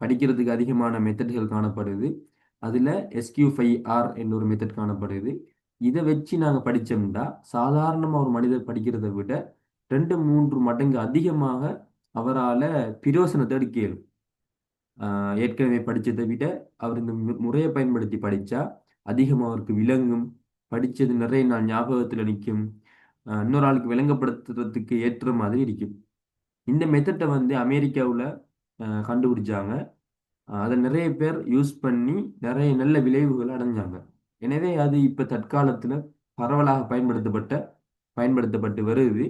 படிக்கிறதுக்கு அதிகமான மெத்தட்கள் காணப்படுது. அதில் எஸ்கியூ ஃபைவ் ஆர் என்ற ஒரு மெத்தட் காணப்படுது. இதை வச்சு நாங்கள் படித்தோம்னா சாதாரணமாக ஒரு மனிதர் படிக்கிறதை விட ரெண்டு மூன்று மடங்கு அதிகமாக அவரால் பிரயோசனத்தை எடுக்க இயலும். ஏற்கனவே படித்ததை விட அவர் இந்த முறையை பயன்படுத்தி படித்தா அதிகமாக அவருக்கு விளங்கும். படித்தது நிறைய நான் ஞாபகத்தில் நிற்கும். இன்னொரு ஆளுக்கு விளங்கப்படுத்துறதுக்கு ஏற்ற மாதிரி இருக்கும். இந்த மெத்தட்டை வந்து அமெரிக்காவில் கண்டுபிடிச்சாங்க. அதை நிறைய பேர் யூஸ் பண்ணி நிறைய நல்ல விளைவுகள் அடைஞ்சாங்க. எனவே அது இப்போ தற்காலத்தில் பரவலாக பயன்படுத்தப்பட்ட பயன்படுத்தப்பட்டு வருது.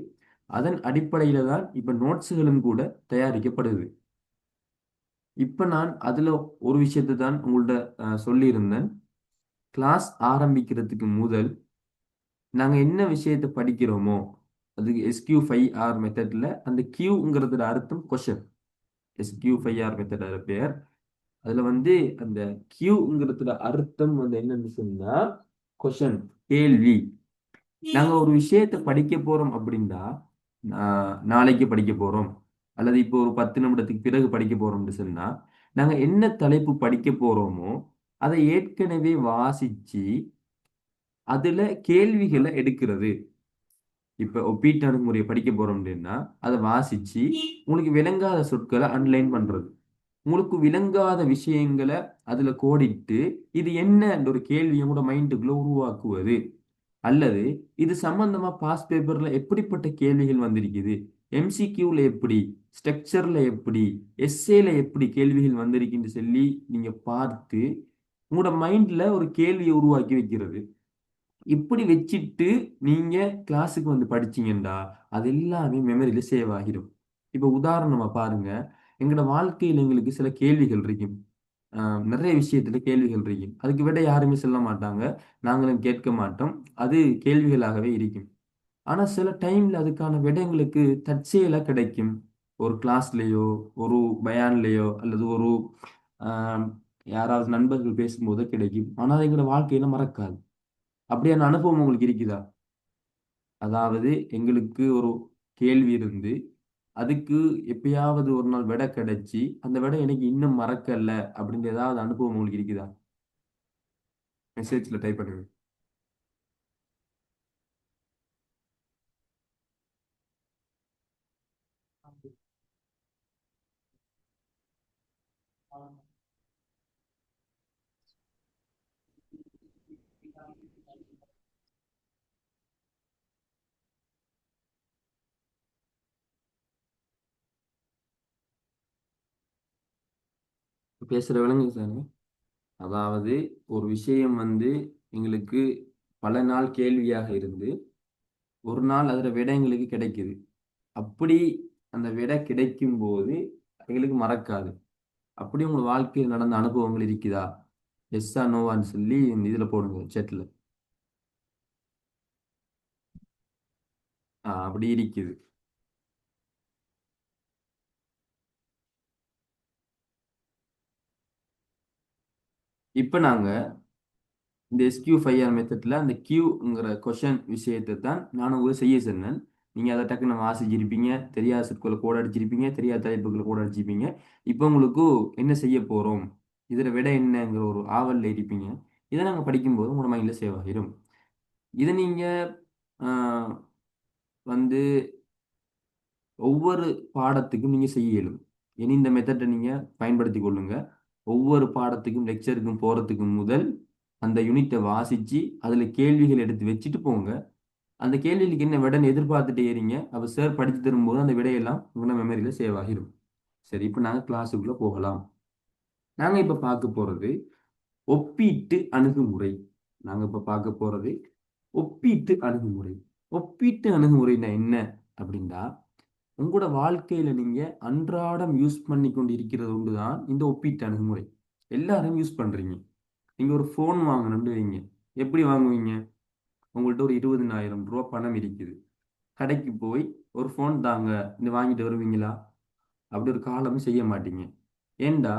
அதன் அடிப்படையில் தான் இப்போ நோட்ஸுகளும் கூட தயாரிக்கப்படுது. இப்போ நான் அதில் ஒரு விஷயத்தை தான் உங்கள்கிட்ட சொல்லியிருந்தேன். கிளாஸ் ஆரம்பிக்கிறதுக்கு முதல் நாங்கள் என்ன விஷயத்தை படிக்கிறோமோ அதுக்கு எஸ்கியூ ஃபைவ் ஆர் மெத்தடில் அந்த கியூங்கிறதுல அர்த்தம் கொஷன். எஸ்கியூ ஃபைவ் ஃபைஆர் பேர். அதில் வந்து அந்த கியூங்கிறதுல அர்த்தம் வந்து என்னன்னு சொன்னால் கொஷன் கேள்வி. நாங்கள் ஒரு விஷயத்தை படிக்க போகிறோம் அப்படின்னா நாளைக்கு படிக்க போகிறோம் அல்லது இப்போ ஒரு பத்து நிமிடத்துக்கு பிறகு படிக்க போறோம்னு சொன்னா நாங்க என்ன தலைப்பு படிக்க போறோமோ அதை ஏற்கனவே வாசிச்சு அதுல கேள்விகளை எடுக்கிறது. இப்ப ஒப்பீட்டு அணுகுமுறையை படிக்க போறோம் அப்படின்னா அதை வாசிச்சு உங்களுக்கு விளங்காத சொற்களை அன்லைன் பண்றது. உங்களுக்கு விளங்காத விஷயங்களை அதுல கோடிட்டு இது என்ன ஒரு கேள்வியை கூட மைண்டுக்குள்ள உருவாக்குவது. அல்லது இது சம்பந்தமா பாஸ் பேப்பர்ல எப்படிப்பட்ட கேள்விகள் வந்திருக்குது? எம்சிக்யூல எப்படி? ஸ்ட்ரக்சர்ல எப்படி? எஸ்ஏல எப்படி கேள்விகள் வந்திருக்குன்னு சொல்லி நீங்க பார்த்து உங்களோட மைண்ட்ல ஒரு கேள்வியை உருவாக்கி வைக்கிறது. இப்படி வச்சுட்டு நீங்க கிளாஸுக்கு வந்து படிச்சீங்கண்டா அது எல்லாமே மெமரியில சேவ் ஆகிடும் இப்போ உதாரணமா பாருங்க எங்களோட வாழ்க்கையில் எங்களுக்கு சில கேள்விகள் இருக்கும். நிறைய விஷயத்துல கேள்விகள் இருக்கும். அதுக்கு விட யாருமே சொல்ல மாட்டாங்க. நாங்களும் கேட்க மாட்டோம். அது கேள்விகளாகவே இருக்கும். ஆனா சில டைம்ல அதுக்கான விடங்களுக்கு தற்செயலா கிடைக்கும். ஒரு கிளாஸ்லேயோ ஒரு பயான்லேயோ அல்லது ஒரு யாராவது நண்பர்கள் பேசும்போதோ கிடைக்கும். ஆனால் அது எங்களோட வாழ்க்கையில மறக்காது. அப்படியான அனுபவம் உங்களுக்கு இருக்குதா? அதாவது எங்களுக்கு ஒரு கேள்வி இருந்து அதுக்கு எப்பயாவது ஒரு நாள் விடை கிடைச்சி அந்த விடை எனக்கு இன்னும் மறக்கல அப்படின்ற ஏதாவது அனுபவம் உங்களுக்கு இருக்குதா? மெசேஜில் டைப் பண்ணுவேன் பேசுகிற விலங்கு சார். அதாவது ஒரு விஷயம் வந்து எங்களுக்கு பல நாள் கேள்வியாக இருந்து ஒரு நாள் அதில் விட எங்களுக்கு கிடைக்குது. அப்படி அந்த விடை கிடைக்கும் போது எங்களுக்கு மறக்காது. அப்படி உங்க வாழ்க்கையில் நடந்த அனுபவங்கள் இருக்குதா? எஸ்ஸா நோவான்னு சொல்லி இந்த இதில் போடுங்க செட்டில் அப்படி இருக்குது. இப்போ நாங்கள் இந்த எஸ்கியூ ஃபைஆர் ஆர் மெத்தடில் அந்த கியூங்கிற கொஷன் விஷயத்தை தான் நான் உங்களுக்கு செய்ய சொன்னேன். நீங்கள் அதை டக்குன்னு வாசிச்சிருப்பீங்க தெரியாத சொற்களை கோட அடிச்சிருப்பீங்க. தெரியாத தலைப்புகளை கோட அடிச்சிருப்பீங்க. இப்போ உங்களுக்கு என்ன செய்ய போகிறோம் இதில் விட என்னங்கிற ஒரு ஆவலில் இருப்பீங்க. இதை நாங்கள் படிக்கும்போது உங்களோட மைண்டில் சேவ் ஆகிடும் இதை நீங்கள் வந்து ஒவ்வொரு பாடத்துக்கும் நீங்கள் செய்ய இயலும் இனி இந்த மெத்தடை நீங்கள் பயன்படுத்தி கொள்ளுங்கள் ஒவ்வொரு பாடத்துக்கும் லெக்சருக்கும் போகிறதுக்கு முதல் அந்த யூனிட்டை வாசித்து அதில் கேள்விகள் எடுத்து வச்சுட்டு போங்க. அந்த கேள்விகளுக்கு என்ன விடன்னு எதிர்பார்த்துட்டே இருங்க. அப்போ சார் படித்து தரும்போது அந்த விடையெல்லாம் உங்களோட மெமரியில் சேவ் ஆகிடும் சரி இப்போ நாங்கள் கிளாஸுக்குள்ளே போகலாம். நாங்கள் இப்போ பார்க்க போகிறது ஒப்பீட்டு அணுகுமுறை. நாங்கள் இப்போ பார்க்க போகிறது ஒப்பீட்டு அணுகுமுறை. ஒப்பீட்டு அணுகுமுறைனா என்ன? அப்படின்னா உங்களோட வாழ்க்கையில நீங்க அன்றாடம் யூஸ் பண்ணி கொண்டு இருக்கிறது ஒன்று தான் இந்த ஒப்பீட்டு அணுகுமுறை. எல்லாரும் யூஸ் பண்றீங்க. நீங்க ஒரு ஃபோன் வாங்கணும்னு வைங்க. எப்படி வாங்குவீங்க? உங்கள்கிட்ட ஒரு இருபதினாயிரம் ரூபா பணம் இருக்குது. கடைக்கு போய் ஒரு ஃபோன் தாங்க. இந்த வாங்கிட்டு வருவீங்களா? அப்படி ஒரு காலமும் செய்ய மாட்டீங்க. ஏண்டா?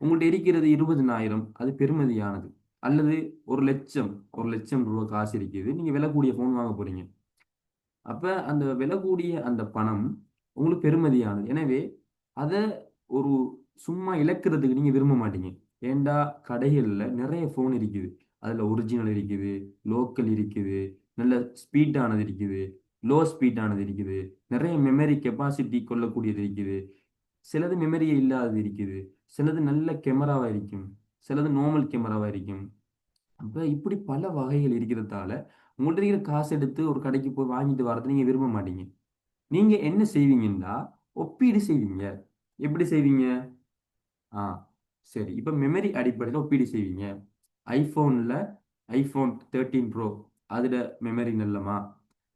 உங்கள்கிட்ட இருக்கிறது இருபதினாயிரம். அது பெருமதியானது அல்லது ஒரு லட்சம் ஒரு லட்சம் ரூபா காசு இருக்குது. நீங்க விலை கூடிய ஃபோன் வாங்க போறீங்க. அப்போ அந்த விலகூடிய அந்த பணம் உங்களுக்கு பெருமதியானது எனவே அதை ஒரு சும்மா இழக்கிறதுக்கு நீங்கள் விரும்ப மாட்டீங்க. ஏண்டா கடைகளில் நிறைய ஃபோன் இருக்குது. அதில் ஒரிஜினல் இருக்குது லோக்கல் இருக்குது நல்ல ஸ்பீடானது இருக்குது லோ ஸ்பீடானது இருக்குது நிறைய மெமரி கெப்பாசிட்டி கொள்ளக்கூடியது இருக்குது. சிலது மெமரியே இல்லாதது இருக்குது. சிலது நல்ல கேமராவாக இருக்கும். சிலது நார்மல் கேமராவாக இருக்கும். அப்போ இப்படி பல வகைகள் இருக்கிறதால உங்கள்கிட்ட இருக்கிற காசு எடுத்து ஒரு கடைக்கு போய் வாங்கிட்டு வரது நீங்கள் விரும்ப மாட்டீங்க. நீங்கள் என்ன செய்வீங்கன்னா ஒப்பீடு செய்வீங்க. எப்படி செய்வீங்க? ஆ சரி. இப்போ மெமரி அடிப்படையில் ஒப்பீடு செய்வீங்க. ஐஃபோனில் ஐஃபோன் தேர்ட்டீன் ப்ரோ அதில் மெமரி நல்லமா?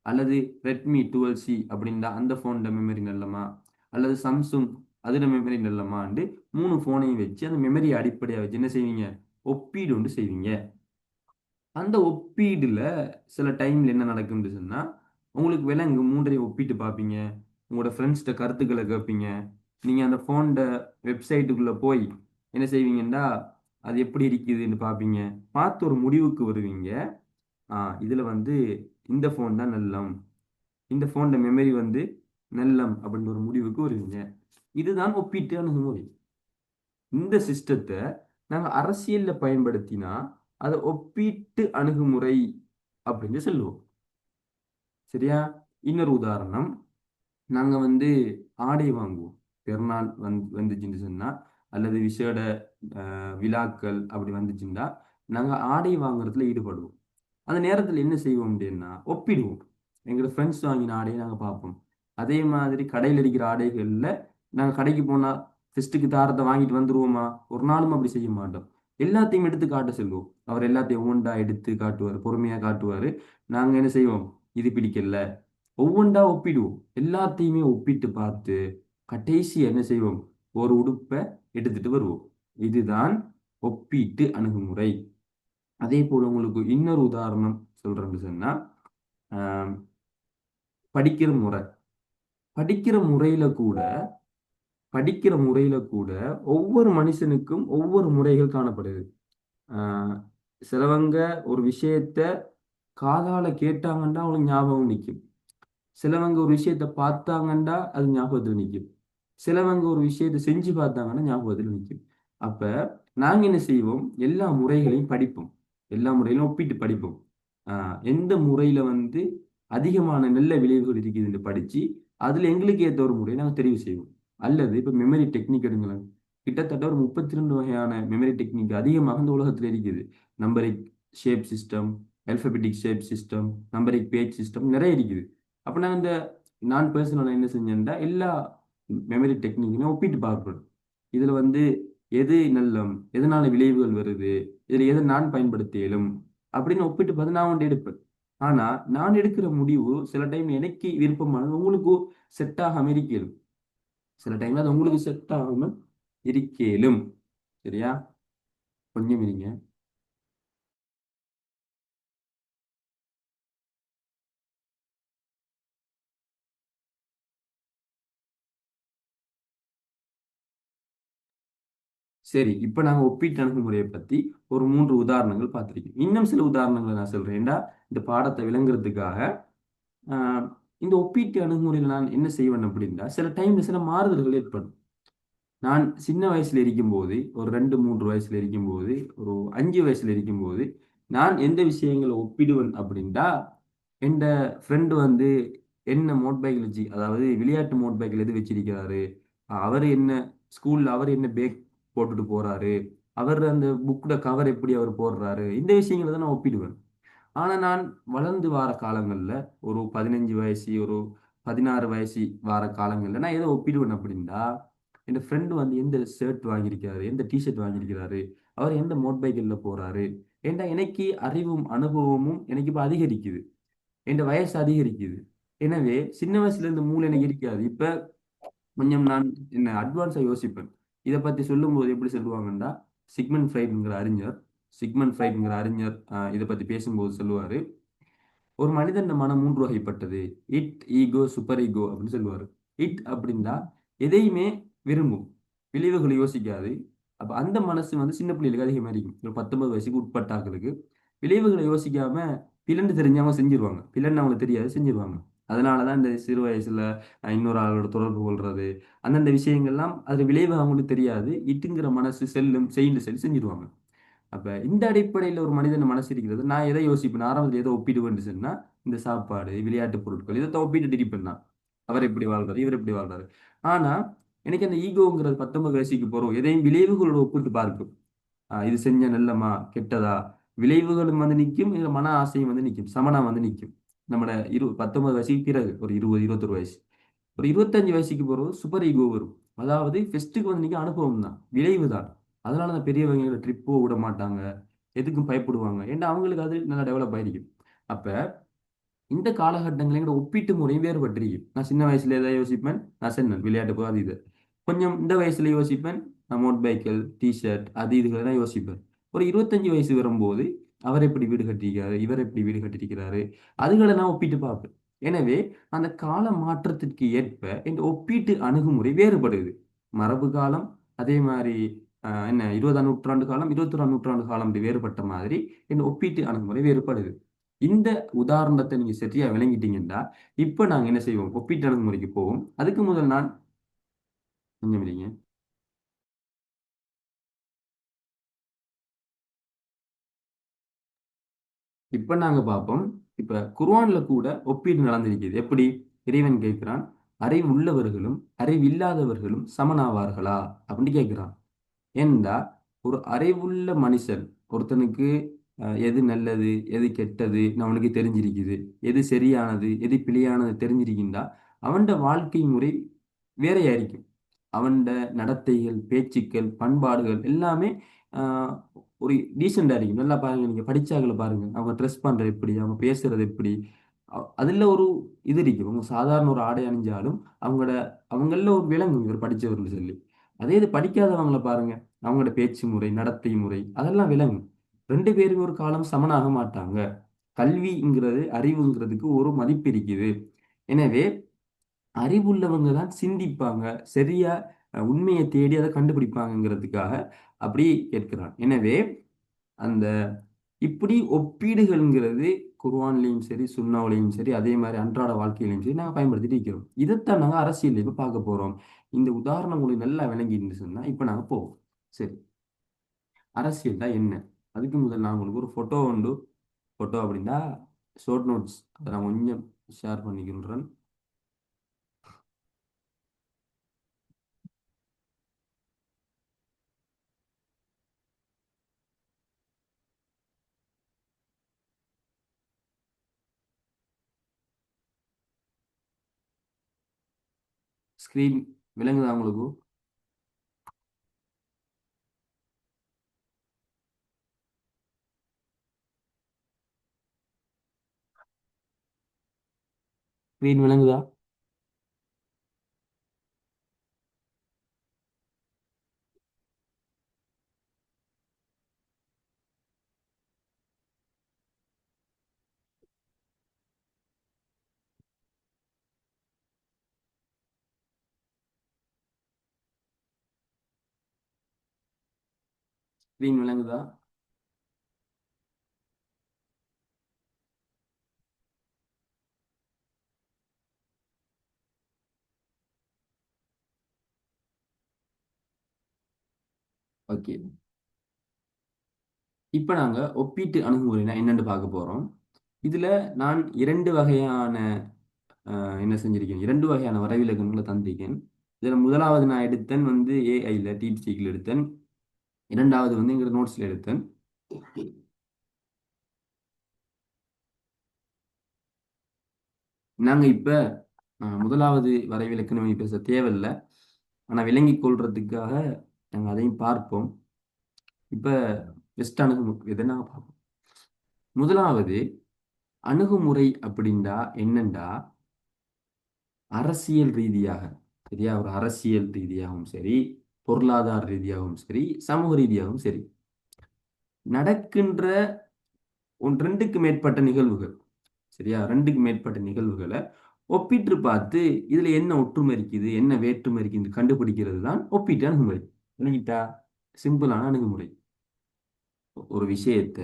அல்லது ரெட்மி டுவெல் சி அப்படின்னா அந்த ஃபோனில் மெமரி நல்லமா? அல்லது சாம்சுங் அதில் மெமரி நல்லமாண்டு மூணு ஃபோனையும் வச்சு அந்த மெமரி அடிப்படையாக வச்சு என்ன செய்வீங்க? ஒப்பீடு ஒன்று செய்வீங்க. அந்த ஒப்பீடுல சில டைம்ல என்ன நடக்கும்னு சொன்னா உங்களுக்கு விலங்கு மூன்றையும் ஒப்பிட்டு பார்ப்பீங்க உங்களோட ஃப்ரெண்ட்ஸ்கிட்ட கருத்துக்களை கேட்பீங்க நீங்கள் அந்த ஃபோன்ட வெப்சைட்டுக்குள்ளே போய் என்ன செய்வீங்கன்னா அது எப்படி இருக்குதுன்னு பார்ப்பீங்க பார்த்து ஒரு முடிவுக்கு வருவீங்க. இதில் வந்து இந்த ஃபோன் தான் நல்லம். இந்த ஃபோன்ட மெமரி வந்து நல்லம் அப்படின்ற ஒரு முடிவுக்கு வருவீங்க. இதுதான் ஒப்பீட்டு அணுகுமுறை இந்த சிஸ்டத்தை நாங்கள் அரசியலில் பயன்படுத்தினா அதை ஒப்பீட்டு அணுகுமுறை அப்படின்னு சொல்லுவோம். சரியா? இன்னொரு உதாரணம் நாங்க வந்து ஆடை வாங்குவோம். பெருநாள் வந்து வந்துச்சுன்னு சொன்னா அல்லது விசேட விழாக்கள் அப்படி வந்துச்சுன்னா நாங்க ஆடை வாங்குறதுல ஈடுபடுவோம். அந்த நேரத்துல என்ன செய்வோம் அப்படின்னா ஒப்பிடுவோம். எங்களோட ஃப்ரெண்ட்ஸ் வாங்கின ஆடையை நாங்க பார்ப்போம். அதே மாதிரி கடையில் அடிக்கிற ஆடைகள்ல நாங்க கடைக்கு போனா ஃபெஸ்ட்டுக்கு தாரத்தை வாங்கிட்டு வந்துருவோமா? ஒரு நாளும் அப்படி செய்ய மாட்டோம். எல்லாத்தையும் எடுத்து காட்ட சொல்லுவோம். அவர் எல்லாத்தையும் ஒவ்வொன்றா எடுத்து காட்டுவார் பொறுமையா காட்டுவார். நாங்க என்ன செய்வோம்? இது பிடிக்கல. ஒவ்வொன்றா ஒப்பிடுவோம். எல்லாத்தையுமே ஒப்பிட்டு பார்த்து கடைசி என்ன செய்வோம்? ஒரு உடுப்பை எடுத்துட்டு வருவோம். இதுதான் ஒப்பீட்டு அணுகுமுறை. அதே போல உங்களுக்கு இன்னொரு உதாரணம் சொல்றேன்னு சொன்னா படிக்கிற முறை. படிக்கிற முறையில கூட படிக்கிற முறையில கூட ஒவ்வொரு மனுஷனுக்கும் ஒவ்வொரு முறைகள் காணப்படுது. சிலவங்க ஒரு விஷயத்த காதால கேட்டாங்கன்னா அவங்களுக்கு ஞாபகம் நிற்கும் சிலவங்க ஒரு விஷயத்த பார்த்தாங்கன்னா அது ஞாபகத்தில் நிற்கும் சிலவங்க ஒரு விஷயத்த செஞ்சு பார்த்தாங்கன்னா ஞாபகத்தில் நிற்கும் அப்ப நாங்க என்ன செய்வோம்? எல்லா முறைகளையும் படிப்போம். எல்லா முறையிலும் ஒப்பிட்டு படிப்போம். ஆஹ் எந்த முறையில வந்து அதிகமான நல்ல விளைவுகள் இருக்குதுன்னு படிச்சு அதுல எங்களுக்கு ஏற்ற ஒரு முறையை நாங்கள் தெரிவு செய்வோம். அல்லது இப்போ மெமரி டெக்னிக் எடுங்களேன். கிட்டத்தட்ட ஒரு முப்பத்தி ரெண்டு வகையான மெமரி டெக்னிக் அதிகமாக இந்த உலகத்தில் இருக்குது. Numeric shape system alphabetic shape system numeric page system நிறைய இருக்குது. அப்போ நான் இந்த நான் பர்சனலாக என்ன செஞ்சேன்டா எல்லா மெமரி டெக்னிக்குமே ஒப்பிட்டு பார்க்கணும். இதில் வந்து எது நல்லம் எதனால விளைவுகள் வருது இதில் எதை நான் பயன்படுத்த இயலும் அப்படின்னு ஒப்பிட்டு பார்த்து நான் ஒன்று எடுப்பேன். ஆனா நான் எடுக்கிற முடிவு சில டைம் எனக்கு விருப்பமானது உங்களுக்கு செட் ஆக அமெரிக்கலும் சில டைம்ல அது உங்களுக்கு செட் ஆகாம இருக்கேலும் சரியா? கொஞ்சம் இருங்க. சரி இப்ப நாங்க ஒப்பீட்டு அணுகுமுறையை பத்தி ஒரு மூன்று உதாரணங்கள் பார்த்திருக்கோம். இன்னும் சில உதாரணங்களை நான் சொல்றேன் ஏன்டா இந்த பாடத்தை விளங்குறதுக்காக ஆஹ் இந்த ஒப்பீட்டு அணுகுமுறையில் நான் என்ன செய்வேன் அப்படின்னா சில டைம்ல சில மாறுதல்கள் ஏற்படும். நான் சின்ன வயசுல இருக்கும்போது ஒரு ரெண்டு மூன்று வயசுல இருக்கும்போது ஒரு அஞ்சு வயசுல இருக்கும்போது நான் எந்த விஷயங்களை ஒப்பிடுவேன் அப்படின்டா எந்த ஃப்ரெண்டு வந்து என்ன மோட் பைக்கில் வச்சு அதாவது விளையாட்டு மோட் பைக்கில் எது வச்சிருக்கிறாரு அவர் என்ன ஸ்கூல்ல அவர் என்ன பேக் போட்டுட்டு போறாரு அவர் அந்த புக்கோட கவர் எப்படி அவர் போடுறாரு இந்த விஷயங்களை தான் நான் ஒப்பிடுவேன். ஆனால் நான் வளர்ந்து வார காலங்களில் ஒரு பதினஞ்சு வயசு ஒரு பதினாறு வயசு வார காலங்களில் நான் எதை ஒப்பிடுவேன் அப்படின்னா என் ஃப்ரெண்டு வந்து எந்த ஷர்ட் வாங்கியிருக்கிறாரு எந்த டிஷர்ட் வாங்கியிருக்கிறாரு அவர் எந்த மோட் பைக்கில் போகிறாரு ஏன்டா எனக்கு அறிவும் அனுபவமும் எனக்கு இப்போ அதிகரிக்குது என் வயசு அதிகரிக்குது. எனவே சின்ன வயசுல இருந்து மூளை எனக்கு இருக்காது. இப்போ கொஞ்சம் நான் என்ன அட்வான்ஸாக யோசிப்பேன். இதை பற்றி சொல்லும்போது எப்படி சொல்லுவாங்கன்னா சிக்மன் ஃப்ரைட்ங்கிற அறிஞர் சிக்மன் ஃப்ரைட்ங்கிற அறிஞர் இதை பற்றி பேசும்போது சொல்லுவார். ஒரு மனிதன் மனம் மூன்று வகைப்பட்டது. இட் ஈகோ சூப்பர் ஈகோ அப்படின்னு சொல்லுவார். இட் அப்படின்னா எதையுமே விரும்பும். விளைவுகளை யோசிக்காது. அப்போ அந்த மனசு வந்து சின்ன பிள்ளைகளுக்கு அதிகமாக இருக்கும். ஒரு பத்தொன்பது வயசுக்கு உட்பட்டாக்களுக்கு விளைவுகளை யோசிக்காம பிளண்டு தெரிஞ்சவங்க செஞ்சிருவாங்க. பிளண்டு அவங்களுக்கு தெரியாது செஞ்சிருவாங்க. அதனால தான் இந்த சிறு வயசுல இன்னொரு ஆளோட தொடர்பு கொள்றது. அந்தந்த விஷயங்கள்லாம் அது விளைவு அவங்களுக்கு தெரியாது. இட்டுங்கிற மனசு செல்லும் செய்யுண்டு செல் செஞ்சிருவாங்க. அப்ப இந்த அடிப்படையில் ஒரு மனிதன் மனசு இருக்கிறது நான் எதை யோசிப்பேன் ஆரம்பத்தில் எதை ஒப்பிடுவேன்னு சொன்னா இந்த சாப்பாடு விளையாட்டு பொருட்கள் இதை ஒப்பிட்டு டிரிப்பேன் நான். அவர் எப்படி வாழ்றாரு இவர் எப்படி வாழ்றாரு. ஆனா எனக்கு அந்த ஈகோங்கிறது பத்தொன்பது வயசுக்கு போறோம். எதையும் விளைவுகளோட ஒப்பிட்டு பார்க்கும். இது செஞ்ச நல்லமா கெட்டதா? விளைவுகளும் வந்து நிற்கும் இதுல மன ஆசையும் வந்து நிற்கும் சமனா வந்து நிற்கும். நம்மளோட இரு பத்தொன்பது வயசுக்கு பிறகு ஒரு இருபது இருபத்தொரு வயசு. ஒரு இருபத்தஞ்சு வயசுக்கு போறது சூப்பர் ஈகோ வரும். அதாவது ஃபெஸ்ட்டுக்கு வந்து நிற்க அனுபவம் தான் விளைவு தான் அதனால அந்த பெரியவங்க ட்ரிப்போ விட மாட்டாங்க. எதுக்கும் பயப்படுவாங்க. ஏன்னா அவங்களுக்கு அது நல்லா டெவலப் ஆயிருக்கும் அப்போ இந்த காலகட்டங்களில் எங்களோட ஒப்பீட்டு முறையும் வேறுபட்டிருக்கும் நான் சின்ன வயசுல எதை யோசிப்பேன். நான் சென்னன் விளையாட்டு போகாது இது. கொஞ்சம் இந்த வயசுல யோசிப்பேன். நான் மோட் பைக்கிள் டிஷர்ட் அது இதுகளை தான் யோசிப்பேன். ஒரு இருபத்தஞ்சு வயசு வரும்போது அவர் எப்படி வீடு கட்டியிருக்காரு இவர் எப்படி வீடு கட்டியிருக்கிறாரு அதுகளை நான் ஒப்பிட்டு பார்ப்பேன். எனவே அந்த கால மாற்றத்திற்கு ஏற்ப இந்த ஒப்பீட்டு அணுகுமுறை வேறுபடுது. மரபு காலம் அதே மாதிரி என்ன இருபதாம் நூற்றாண்டு காலம் இருபத்தொராம் நூற்றாண்டு காலம் அப்படி வேறுபட்ட மாதிரி இந்த ஒப்பீட்டு அணுகுமுறை வேறுபடுது. இந்த உதாரணத்தை நீங்க சரியா விளங்கிட்டீங்கன்னா இப்ப நாங்க என்ன செய்வோம்? ஒப்பீட்டு அணுகுமுறைக்கு போவோம். அதுக்கு முதல் நான் கொஞ்சம் இல்லைங்க இப்ப நாங்க பார்ப்போம். இப்ப குர்வான்ல கூட ஒப்பீடு நடந்திருக்குது எப்படி? இறைவன் கேட்கிறான் அறிவு உள்ளவர்களும் அறிவில்லாதவர்களும் சமனாவார்களா? அப்படின்னு கேட்கிறான். ஏன்னா ஒரு அறிவுள்ள மனுஷன் ஒருத்தனுக்கு எது நல்லது எது கெட்டது அவனுக்கு தெரிஞ்சிருக்குது. எது சரியானது எது பிழையானது தெரிஞ்சிருக்கின்றா அவன்ட வாழ்க்கை முறை வேறையா இருக்கும் அவன்ட நடத்தைகள் பேச்சுக்கள் பண்பாடுகள் எல்லாமே ஒரு டீசெண்டா இருக்கும். நல்லா பாருங்க நீங்க படிச்சாக்களை பாருங்க. அவங்க ட்ரெஸ் பண்றது எப்படி அவங்க பேசுறது எப்படி அதில் அதுல ஒரு இது இருக்கும் அவங்க சாதாரண ஒரு ஆடை அணிஞ்சாலும் அவங்களோட அவங்கள ஒரு விலங்கு இவர் படிச்சவர்னு சொல்லி. அதே இது படிக்காதவங்களை பாருங்க. அவங்களோட பேச்சு முறை நடத்தை முறை அதெல்லாம் விளங்கும். ரெண்டு பேரும் ஒரு காலம் சமனாக மாட்டாங்க. கல்விங்கிறது அறிவுங்கிறதுக்கு ஒரு மதிப்பு இருக்குது எனவே அறிவுள்ளவங்க தான் சிந்திப்பாங்க. சரியா உண்மையை தேடி அதை கண்டுபிடிப்பாங்கங்கிறதுக்காக அப்படி கேட்கிறான். எனவே அந்த இப்படி ஒப்பீடுகள்ங்கிறது குர்வான்லையும் சரி சுண்ணாவிலையும் சரி அதே மாதிரி அன்றாட வாழ்க்கையிலையும் சரி நாங்கள் பயன்படுத்திட்டு இருக்கிறோம். இதைத்தான் நாங்கள் அரசியல் இப்போ பார்க்க போகிறோம் இந்த உதாரணம் உங்களுக்கு நல்லா விளங்கிட்டு சொன்னா இப்போ நாங்கள் போவோம். சரி. அரசியல் தான் என்ன? அதுக்கு முதல் நான் உங்களுக்கு ஒரு ஃபோட்டோ உண்டு. ஃபோட்டோ அப்படின்னா ஷோர்ட் நோட்ஸ் அதை நான் கொஞ்சம் ஷேர் பண்ணிக்கின்றேன். ஸ்க்ரீன் விளங்குதா உங்களுக்கு? ஸ்க்ரீன் விளங்குதா? ஸ்க்ரீன் விளங்குதா? ஓகே இப்போ நாங்க ஒப்பீட்டு அணுகுமுறைனா என்னன்னு பார்க்க போறோம். இதுல நான் இரண்டு வகையான என்ன செஞ்சிருக்கேன்? இரண்டு வகையான வரைவிலக்கணங்களை தந்திருக்கேன். இதில் முதலாவது நான் எடுத்தேன் வந்து ஏஐயில் டீப்சீக்கில் எடுத்தேன். இரண்டாவது வந்து எங்க நோட்ஸ்ல எடுத்தேன் நாங்கள் இப்போ முதலாவது வரைவிலக்கணம் பேச தேவையில்லை. ஆனால் விளங்கி கொள்றதுக்காக நாங்கள் அதையும் பார்ப்போம். இப்போ பெஸ்ட் அணுகுமுறை எதை பார்ப்போம். முதலாவது அணுகுமுறை அப்படின்டா என்னண்டா அரசியல் ரீதியாக சரியா? ஒரு அரசியல் ரீதியாகவும் சரி பொருளாதார ரீதியாகவும் சரி சமூக ரீதியாகவும் சரி நடக்கின்ற ஒன் ரெண்டுக்கு மேற்பட்ட நிகழ்வுகள் சரியா? ரெண்டுக்கு மேற்பட்ட நிகழ்வுகளை ஒப்பிட்டு பார்த்து இதுல என்ன ஒற்றுமை இருக்குது என்ன வேற்றுமை இருக்குது கண்டுபிடிக்கிறது தான் ஒப்பீட்டு அணுகுமுறை. விளங்கிட்டா சிம்பிளான அணுகுமுறை. ஒரு விஷயத்த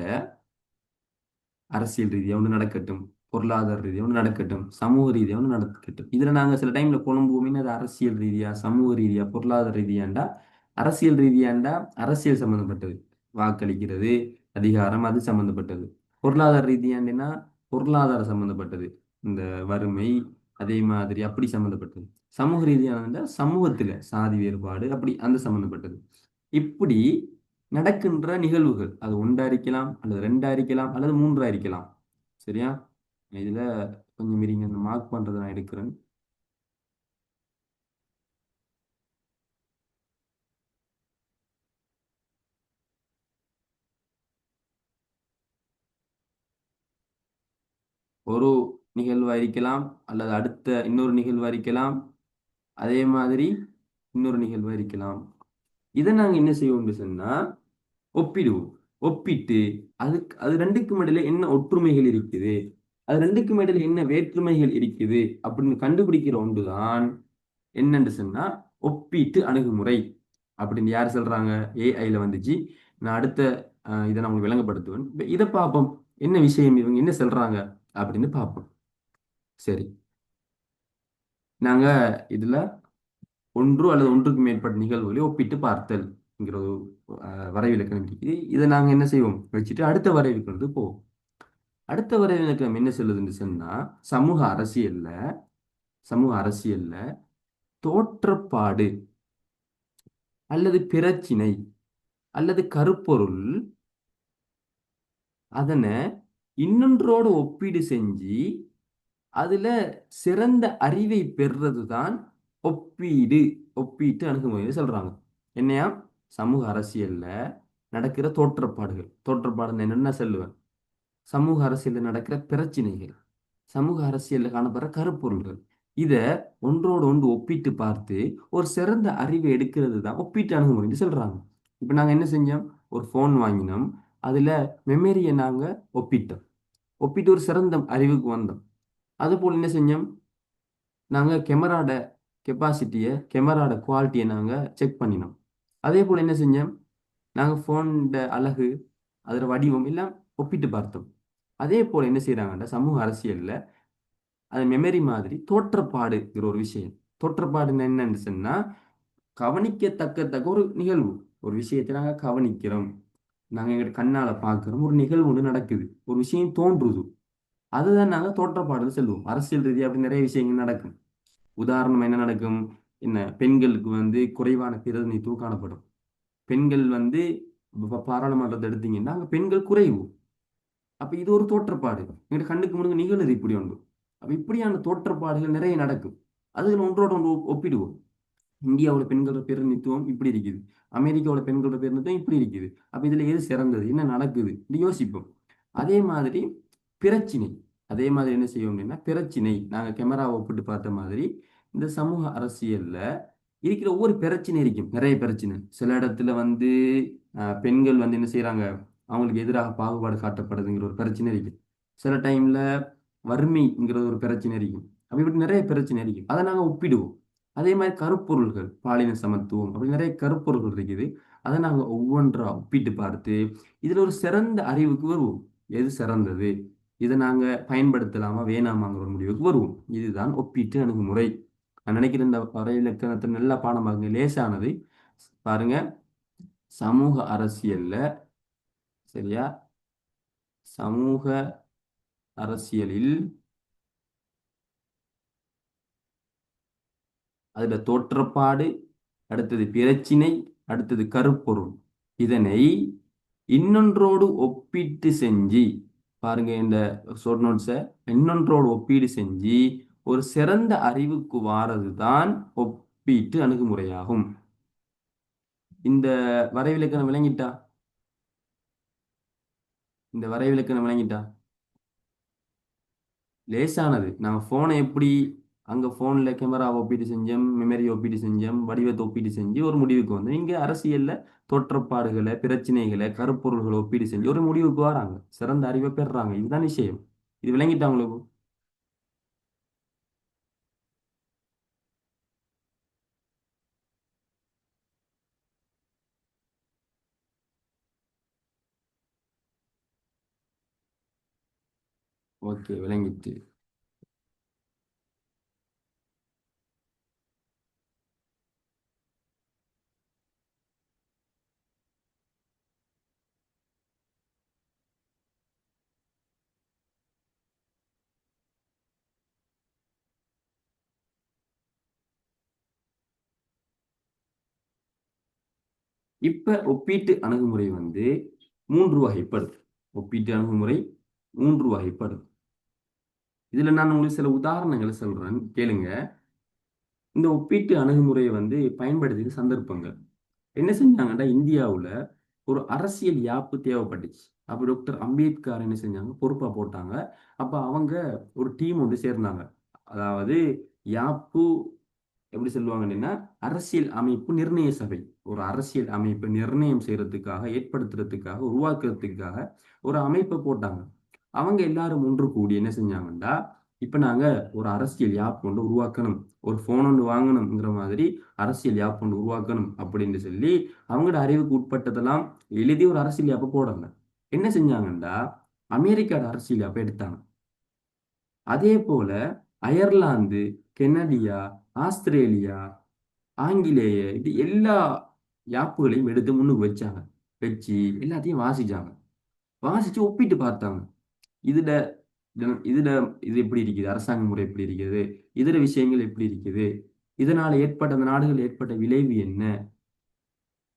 அரசியல் ரீதியாக ஒன்று நடக்கட்டும் பொருளாதார ரீதியாக ஒன்று நடக்கட்டும் சமூக ரீதியாக ஒன்று நடக்கட்டும். இதில் நாங்கள் சில டைமில் குழம்புவோமே அது அரசியல் ரீதியாக சமூக ரீதியாக பொருளாதார ரீதியாண்டா அரசியல் ரீதியாண்டா அரசியல் சம்மந்தப்பட்டது வாக்களிக்கிறது அதிகாரம் அது சம்மந்தப்பட்டது பொருளாதார ரீதியாண்டினா பொருளாதார சம்மந்தப்பட்டது இந்த வறுமை அதே மாதிரி அப்படி சம்மந்தப்பட்டது சமூக ரீதியானதா சமூகத்தில் சாதி வேறுபாடு அப்படி அந்த சம்மந்தப்பட்டது இப்படி நடக்கின்ற நிகழ்வுகள் அது ஒன்றா இருக்கலாம் அல்லது ரெண்டா இருக்கலாம் அல்லது மூன்றா இருக்கலாம். சரியா? இதுல கொஞ்சம் இருங்க இந்த மார்க் பண்றதை நான் எடுக்கிறேன். ஒரு நிகழ்வா இருக்கலாம் அல்லது அடுத்த இன்னொரு நிகழ்வா இருக்கலாம் அதே மாதிரி இன்னொரு நிகழ்வா இருக்கலாம் இதை நாங்க என்ன செய்வோம்னு சொன்னா ஒப்பிடுவோம். ஒப்பிட்டு அதுக்கு அது ரெண்டுக்கும் இடையில என்ன ஒற்றுமைகள் இருக்குது? அது ரெண்டுக்கும் இடையில என்ன வேற்றுமைகள் இருக்குது அப்படின்னு கண்டுபிடிக்கிற ஒன்றுதான் என்னன்னு சொன்னா ஒப்பீட்டு அணுகுமுறை அப்படின்னு யார் சொல்றாங்க? ஏஐல வந்துச்சு. நான் அடுத்த இதை நான் உங்களுக்கு விளங்கப்படுத்துவேன். இதை பார்ப்போம். என்ன விஷயம்? இவங்க என்ன சொல்றாங்க? அப்படின்னு பார்ப்போம். சரி. நாங்க இதுல ஒன்று அல்லது ஒன்றுக்கு மேற்பட்ட நிகழ்வுகளை ஒப்பிட்டு பார்த்தல் என்கிற ஒரு வரைவிலக்கணம் இருக்குது. இதை நாங்கள் என்ன செய்வோம்? வச்சுட்டு அடுத்த வரைவிலக்கணத்துக்கு போவோம். அடுத்த வரவினக்கம் என்ன சொல்லுதுன்னு சொன்னா சமூக அரசியல்ல சமூக அரசியல்ல தோற்றப்பாடு அல்லது பிரச்சினை அல்லது கருப்பொருள் அதனை இன்னொன்றோடு ஒப்பீடு செஞ்சு அதுல சிறந்த அறிவை பெறுறது தான் ஒப்பீடு. ஒப்பீட்டு அணுகுமுறை சொல்றாங்க. என்னையா? சமூக அரசியல்ல நடக்கிற தோற்றப்பாடுகள். தோற்றப்பாடுன்னு என்னென்ன சொல்லுவேன். சமூக அரசியலில் நடக்கிற பிரச்சனைகள் சமூக அரசியலில் காணப்படுற கருப்பொருள்கள் இதை ஒன்றோடு ஒன்று ஒப்பிட்டு பார்த்து ஒரு சிறந்த அறிவை எடுக்கிறது தான் ஒப்பீட்டு அணுகுமுறைன்னு சொல்கிறாங்க இப்போ நாங்கள் என்ன செஞ்சோம்? ஒரு ஃபோன் வாங்கினோம். அதில் மெமரியை நாங்கள் ஒப்பிட்டோம். ஒப்பிட்டு ஒரு சிறந்த அறிவுக்கு வந்தோம். அதுபோல் என்ன செஞ்சோம்? நாங்கள் கேமராட கெப்பாசிட்டியை கேமராட குவாலிட்டியை நாங்கள் செக் பண்ணினோம். அதே போல் என்ன செஞ்சோம்? நாங்கள் ஃபோனோட அழகு அதோட வடிவம் எல்லாம் ஒப்பிட்டு பார்த்தோம். அதே போல் என்ன செய்கிறாங்கன்னா சமூக அரசியலில் அது மெமரி மாதிரி தோற்றப்பாடுங்கிற ஒரு விஷயம். தோற்றப்பாடு என்னன்னு சொன்னால் கவனிக்கத்தக்கத்தக்க ஒரு நிகழ்வு. ஒரு விஷயத்தை நாங்கள் கவனிக்கிறோம். நாங்கள் எங்கிட்ட கண்ணால் பார்க்குறோம் ஒரு நிகழ்வு ஒன்று நடக்குது. ஒரு விஷயம் தோன்றுது. அதுதான் நாங்கள் தோற்றப்பாடுன்னு சொல்லுவோம். அரசியல் ரீதியாக அப்படி நிறைய விஷயங்கள் நடக்கும். உதாரணம் என்ன நடக்கும்? என்ன பெண்களுக்கு வந்து குறைவான பிரதிநிதித்துவம் காணப்படும். பெண்கள் வந்து பாராளுமன்றத்தை எடுத்தீங்கன்னா அங்கே பெண்கள் குறைவு. அப்போ இது ஒரு தோற்றப்பாடு எங்கள் கண்ணுக்கு முன்னாடி நிகழுது இப்படி ஒன்று. அப்போ இப்படியான தோற்றப்பாடுகள் நிறைய நடக்கும். அதுகள் ஒன்றோட ஒன்று ஒப்பிடுவோம். இந்தியாவோட பெண்களோட பிரதிநிதித்துவம் இப்படி இருக்குது. அமெரிக்காவோட பெண்களோட பிரதிநிதித்துவம் இப்படி இருக்குது. அப்போ இதில் எது சிறந்தது? என்ன நடக்குது? இது யோசிப்போம். அதே மாதிரி பிரச்சினை. அதே மாதிரி என்ன செய்வோம் அப்படின்னா பிரச்சினை. நாங்கள் கேமராவை ஒப்பிட்டு பார்த்த மாதிரி இந்த சமூக அரசியலில் இருக்கிற ஒவ்வொரு பிரச்சனை இருக்கும். நிறைய பிரச்சனை. சில இடத்துல வந்து பெண்கள் வந்து என்ன செய்கிறாங்க அவங்களுக்கு எதிராக பாகுபாடு காட்டப்படுதுங்கிற ஒரு பிரச்சனை இருக்குது சில டைமில் வறுமைங்கிறது ஒரு பிரச்சனை இருக்கும் அப்படி இப்படி நிறைய பிரச்சனை இருக்கும் அதை நாங்கள் ஒப்பிடுவோம். அதே மாதிரி கருப்பொருள்கள் பாலின சமத்துவம் அப்படி நிறைய கருப்பொருள்கள் இருக்குது. அதை நாங்கள் ஒவ்வொன்றா ஒப்பிட்டு பார்த்து இதில் ஒரு சிறந்த அறிவுக்கு வருவோம். எது சிறந்தது? இதை நாங்கள் பயன்படுத்தலாமா வேணாமாங்கிற ஒரு முடிவுக்கு வருவோம். இதுதான் ஒப்பீட்டு அணுகுமுறை. நான் நினைக்கிறேன் இந்த வரைவிலக்கணத்தை நல்லா பாடமாகுங்க லேசானது. பாருங்க. சமூக அரசியல்ல சரியா? சமூக அரசியலில் அதுல தோற்றப்பாடு அடுத்தது பிரச்சினை அடுத்தது கருப்பொருள். இதனை இன்னொன்றோடு ஒப்பிட்டு செஞ்சு பாருங்க இந்த ஷோர்ட் நோட்ஸை இன்னொன்றோடு ஒப்பீடு செஞ்சு ஒரு சிறந்த அறிவுக்கு வாரது தான் ஒப்பீட்டு அணுகுமுறையாகும். இந்த வரைவிலக்கணம் விளங்கிட்டா? இந்த வரைவிலக்கணம் விளங்கிட்டா லேசானது. நாங்கள் ஃபோனை எப்படி அங்கே ஃபோனில் கேமரா ஒப்பீடு செஞ்சோம் மெமரி ஒப்பீடு செஞ்சோம் வடிவத்தை ஒப்பீடு செஞ்சு ஒரு முடிவுக்கு வந்தோம். இங்கே அரசியலில் தோற்றப்பாடுகளை பிரச்சனைகளை கருப்பொருள்களை ஒப்பீடு செஞ்சு ஒரு முடிவுக்கு வராங்க. சிறந்த அறிவை பெறுறாங்க. இதுதான் விஷயம். இது விளங்கிட்டா உங்களுக்கு? ஓகே விளங்கிட்டு இப்ப ஒப்பீட்டு அணுகுமுறை வந்து மூன்று வகைப்படுது. ஒப்பீட்டு அணுகுமுறை மூன்று வகைப்படுது. இதுல நான் உங்களுக்கு சில உதாரணங்களை சொல்றேன். கேளுங்க. இந்த ஒப்பீட்டு அணுகுமுறையை வந்து பயன்படுத்திய சந்தர்ப்பங்கள். என்ன செஞ்சாங்கன்னா இந்தியாவில் ஒரு அரசியல் யாப்பு தேவைப்பட்டுச்சு. அப்போ டாக்டர் அம்பேத்கர் என்ன செஞ்சாங்க? பொறுப்பாக போட்டாங்க. அப்போ அவங்க ஒரு டீம் வந்து சேர்ந்தாங்க. அதாவது யாப்பு எப்படி சொல்லுவாங்கன்னா அரசியல் அமைப்பு நிர்ணய சபை. ஒரு அரசியல் அமைப்பு நிர்ணயம் செய்யறதுக்காக ஏற்படுத்துறதுக்காக உருவாக்குறதுக்காக ஒரு அமைப்பை போட்டாங்க. அவங்க எல்லாரும் ஒன்று கூடி என்ன செஞ்சாங்கன்னா இப்ப நாங்க ஒரு அரசியல் யாப் ஒன்று உருவாக்கணும் ஒரு ஃபோன் ஒன்று வாங்கணுங்கிற மாதிரி அரசியல் யாப் ஒன்று உருவாக்கணும் அப்படின்னு சொல்லி அவங்களோட அறிவுக்கு உட்பட்டதெல்லாம் எழுதி ஒரு அரசியல் யாப்பை போடாங்க என்ன செஞ்சாங்கன்னா அமெரிக்காவோட அரசியல் யாப்பை எடுத்தாங்க. அதே போல அயர்லாந்து கெனடியா ஆஸ்திரேலியா ஆங்கிலேய இப்படி எல்லா யாப்புகளையும் எடுத்து முன்னுக்கு வச்சாங்க. வச்சு எல்லாத்தையும் வாசிச்சாங்க. வாசிச்சு ஒப்பிட்டு பார்த்தாங்க. இதுல இதுல இது எப்படி இருக்குது? அரசாங்க முறை எப்படி இருக்குது? இதர விஷயங்கள் எப்படி இருக்குது? இதனால ஏற்பட்ட அந்த நாடுகள் ஏற்பட்ட விளைவு என்ன?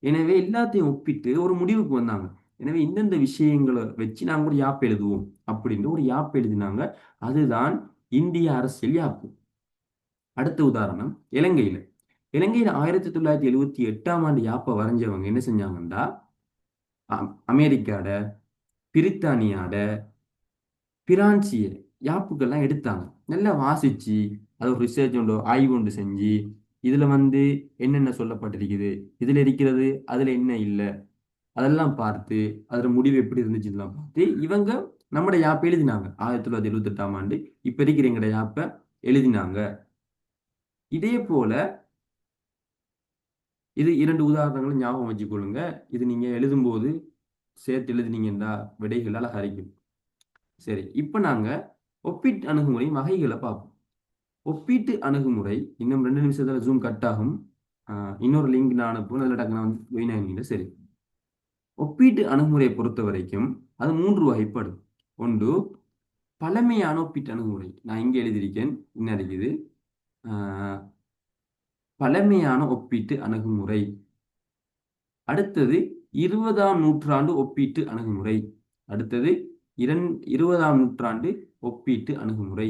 எனவே எல்லாத்தையும் ஒப்பிட்டு ஒரு முடிவுக்கு வந்தாங்க. எனவே இந்தந்த விஷயங்களை வச்சு நாங்க ஒரு யாப் எழுதுவோம் அப்படின்னு ஒரு யாப் எழுதினாங்க. அதுதான் இந்திய அரசியல் யாப்பு. அடுத்த உதாரணம் இலங்கையில. இலங்கையில ஆயிரத்தி தொள்ளாயிரத்தி எழுவத்தி எட்டாம் ஆண்டு யாப்பை வரைஞ்சவங்க என்ன செஞ்சாங்கன்னா அமெரிக்காட பிரித்தானியாட பிரான்சிய யாப்புக்கெல்லாம் எடுத்தாங்க. நல்லா வாசிச்சு அது ஒரு ரிசர்ச் ஒன்று ஆய்வு ஒன்று செஞ்சு இதில் வந்து என்னென்ன சொல்லப்பட்டிருக்குது இதில் இருக்கிறது அதில் என்ன இல்லை அதெல்லாம் பார்த்து அதில் முடிவு எப்படி இருந்துச்சுலாம் பார்த்து இவங்க நம்மட யாப்பை எழுதினாங்க. ஆயிரத்தி தொள்ளாயிரத்தி எழுபத்தி எட்டாம் ஆண்டு இப்போ இருக்கிற எங்கட யாப்பை எழுதினாங்க. இதே போல இது இரண்டு உதாரணங்களும் ஞாபகம் வச்சுக்கொள்ளுங்க. இது நீங்கள் எழுதும்போது சேர்த்து எழுதினீங்கன்னா விடைகள் அழகரிக்கும் சரி இப்போ நாங்கள் ஒப்பீட்டு அணுகுமுறை வகைகளை பார்ப்போம். ஒப்பீட்டு அணுகுமுறை இன்னும் ரெண்டு நிமிஷத்தில் ஜூம் கட் ஆகும். இன்னொரு லிங்க் நான் அனுப்பும் அதில் டக்கு நான் வந்து வீணாங்க சரி. ஒப்பீட்டு அணுகுமுறையை பொறுத்த வரைக்கும் அது மூன்று வகைப்படும். ஒன்று பழமையான ஒப்பீட்டு அணுகுமுறை. நான் இங்கே எழுதியிருக்கேன். என்ன இருக்குது? பழமையான ஒப்பீட்டு அணுகுமுறை. அடுத்தது இருபதாம் நூற்றாண்டு ஒப்பீட்டு அணுகுமுறை. அடுத்தது இரண் இருபதாம் நூற்றாண்டு ஒப்பீட்டு அணுகுமுறை.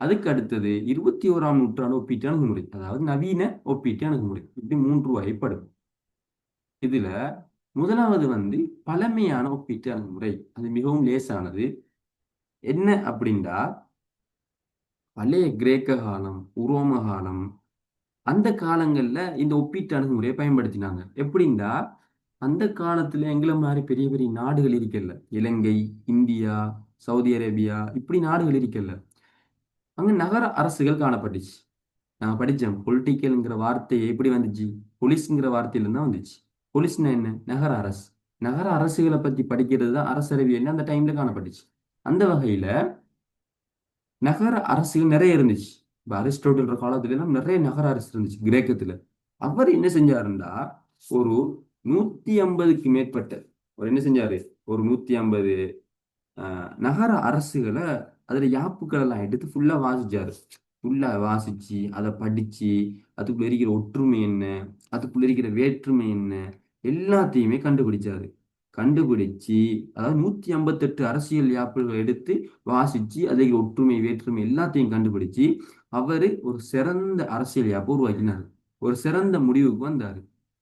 அதுக்கு அடுத்தது இருபத்தி ஓராம் நூற்றாண்டு ஒப்பீட்டு அணுகுமுறை அதாவது நவீன ஒப்பீட்டு அணுகுமுறை. இப்படி மூன்று வகைப்படும். இதுல முதலாவது வந்து பழமையான ஒப்பீட்டு அணுகுமுறை. அது மிகவும் லேசானது. என்ன அப்படின்றா பழைய கிரேக்க காலம் உரோம காலம் அந்த காலங்கள்ல இந்த ஒப்பீட்டு அணுகுமுறையை பயன்படுத்தினாங்க. எப்படின்னா அந்த காலத்துல எங்களை மாதிரி பெரிய பெரிய நாடுகள் இருக்கல இலங்கை இந்தியா சவுதி அரேபியா இப்படி நாடுகள் இருக்கல அங்க நகர அரசுகள் காணப்பட்டுச்சு. நான் படித்தேன் பொலிட்டிக்கல்ங்கிற வார்த்தை எப்படி வந்துச்சு. பொலிஸ்ங்கிற வார்த்தையில தான் வந்துச்சு. பொலிஸ்னா என்ன? நகர அரசு. நகர அரசுகளை பத்தி படிக்கிறது தான் அரசரவியல் அந்த டைம்ல காணப்பட்டுச்சு. அந்த வகையில நகர அரசுகள் நிறைய இருந்துச்சு. இப்போ அரிஸ்டோட்டல் காலத்துல எல்லாம் நிறைய நகர அரசு இருந்துச்சு. கிரேக்கத்துல. அவர் என்ன செஞ்சாருண்டா ஒரு நூத்தி ஐம்பதுக்கு மேற்பட்ட அவர் என்ன செஞ்சாரு? ஒரு நூத்தி ஐம்பது நகர அரசுகளை அதுல யாப்புக்கள் எல்லாம் எடுத்து ஃபுல்லா வாசிச்சாரு. ஃபுல்லா வாசிச்சு அதை படிச்சு அதுக்குள்ள இருக்கிற ஒற்றுமை என்ன அதுக்குள்ள இருக்கிற வேற்றுமை என்ன எல்லாத்தையுமே கண்டுபிடிச்சாரு. கண்டுபிடிச்சு அதாவது நூத்தி ஐம்பத்தெட்டு அரசியல் யாப்புகள் எடுத்து வாசிச்சு அதில் ஒற்றுமை வேற்றுமை எல்லாத்தையும் கண்டுபிடிச்சு அவரு ஒரு சிறந்த அரசியல் யாப்பு உருவாக்கினார். ஒரு சிறந்த முடிவுக்கு வந்தாரு.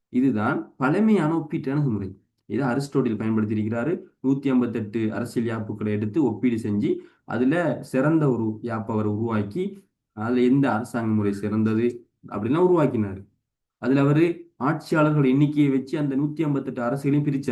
இதுதான் பழமையான ஒப்பீட்டு அணுகுமுறை இதை அரிஸ்டோட்டில் பயன்படுத்தி இருக்கிறாரு நூத்தி ஐம்பத்தெட்டு அரசியல் யாப்புகளை எடுத்து ஒப்பீடு செஞ்சு அதுல சிறந்த ஒரு யாப்பை அவர் உருவாக்கி அதுல எந்த அரசாங்க முறை சிறந்தது அப்படின்னா உருவாக்கினாரு. அதுல அவரு ஆட்சியாளர்கள் எண்ணிக்கையை வச்சு அந்த நூத்தி ஐம்பத்தெட்டு அரசுகளையும் பிரிச்சார்.